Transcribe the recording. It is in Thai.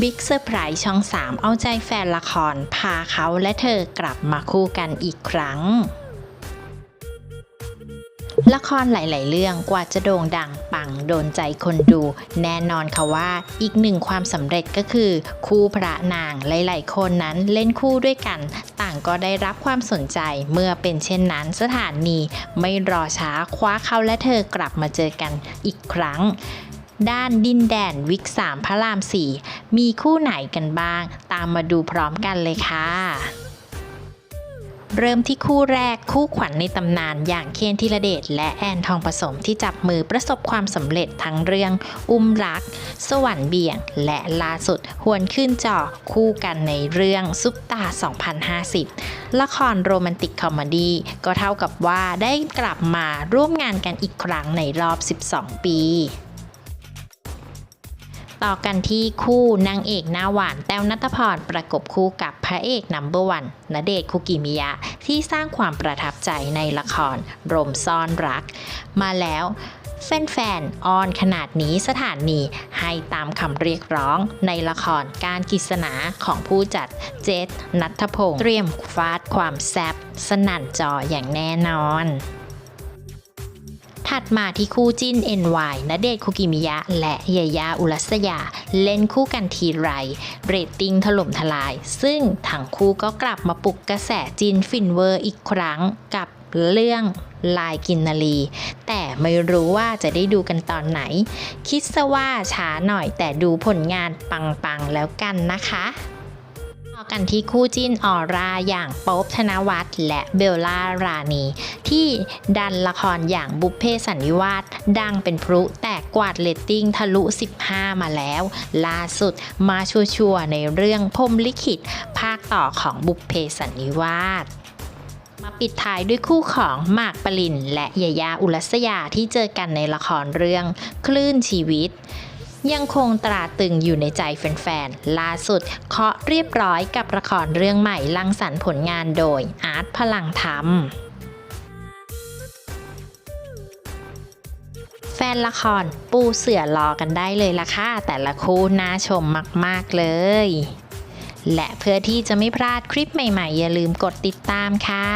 บิ๊กเซอร์ไพรส์ช่อง 3 เอาใจแฟนละคร พาเขาและเธอกลับมาคู่กันอีกครั้ง ละครหลาย ๆ เรื่องกว่าจะโด่งดังปังโดนใจคนดู แน่นอนค่ะว่าอีกหนึ่งความสำเร็จก็คือ คู่พระนางหลาย ๆ คนนั้นเล่นคู่ด้วยกัน ต่างก็ได้รับความสนใจเมื่อเป็นเช่นนั้นสถานี ไม่รอช้าคว้าเขาและเธอกลับมาเจอกันอีกครั้ง ด้านดินแดนวิกสามพระรามสี่มีคู่ไหนกันบ้าง ตามมาดูพร้อมกันเลยค่ะเริ่มที่คู่แรกคู่ขวัญในตำนานอย่างเคนธีรเดชและแอนทองผสมที่จับมือประสบความสำเร็จทั้งเรื่อง อุ้มรัก สวรรค์เบี่ยง และล่าสุดหวนขึ้นจอคู่กันในเรื่องซุปตา 2050 ละครโรแมนติกคอมเมดี้ก็เท่ากับว่าได้กลับมาร่วมงานกันอีกครั้งในรอบ 12 ปี ต่อกันที่คู่นางเอกหน้าหวานแต้วนัทพรประกบคู่กับพระเอกนัมเบอร์วันณเดชคุกิมิยะ ที่สร้างความประทับใจในละครรมซ่อนรัก มาแล้วแฟนๆอ้อนขนาดนี้สถานีให้ตามคำเรียกร้องในละครการกิษณาของผู้จัดเจษนัทพงศ์เตรียมฟาดความแซบสนั่นจออย่างแน่นอน ถัดมาที่คู่จิ้น NY ณเดชคุกิมิยะ และยายาอุรัสยา เล่นคู่กันทีไร เรตติ้งถล่มทลาย ซึ่งทั้งคู่ก็กลับมาปลุกกระแสจินฟินเวอร์อีกครั้งกับเรื่องลายกินนาลี แต่ไม่รู้ว่าจะได้ดูกันตอนไหน คิดซะว่าช้าหน่อยแต่ดูผลงานปังๆแล้วกันนะคะ ต่อกันที่คู่จิ้นออร่าอย่างโป๊บธนวัฒน์และเบลล่ารานีที่ดันละครอย่างบุพเพสันนิวาสดังเป็นพลุแต่กวาดเรตติ้งทะลุ 15 มาแล้ว ล่าสุดมาชัวร์ในเรื่องพมลิขิต ภาคต่อของบุพเพสันนิวาสมาปิดท้ายด้วยคู่ของหมากปรินและยายาอุรัสยาที่เจอกันในละครเรื่องคลื่นชีวิต ยังคงตราตรึงอยู่ในใจแฟนๆ ล่าสุดเคาะเรียบร้อยกับละครเรื่องใหม่ลังสรรผลงานโดยอาร์ตพลังธรรมแฟนละครปูเสือรอกันได้เลยล่ะค่ะ แต่ละคู่น่าชมมาก ๆ เลย และเพื่อที่จะไม่พลาดคลิปใหม่ ๆ อย่าลืมกดติดตามค่ะ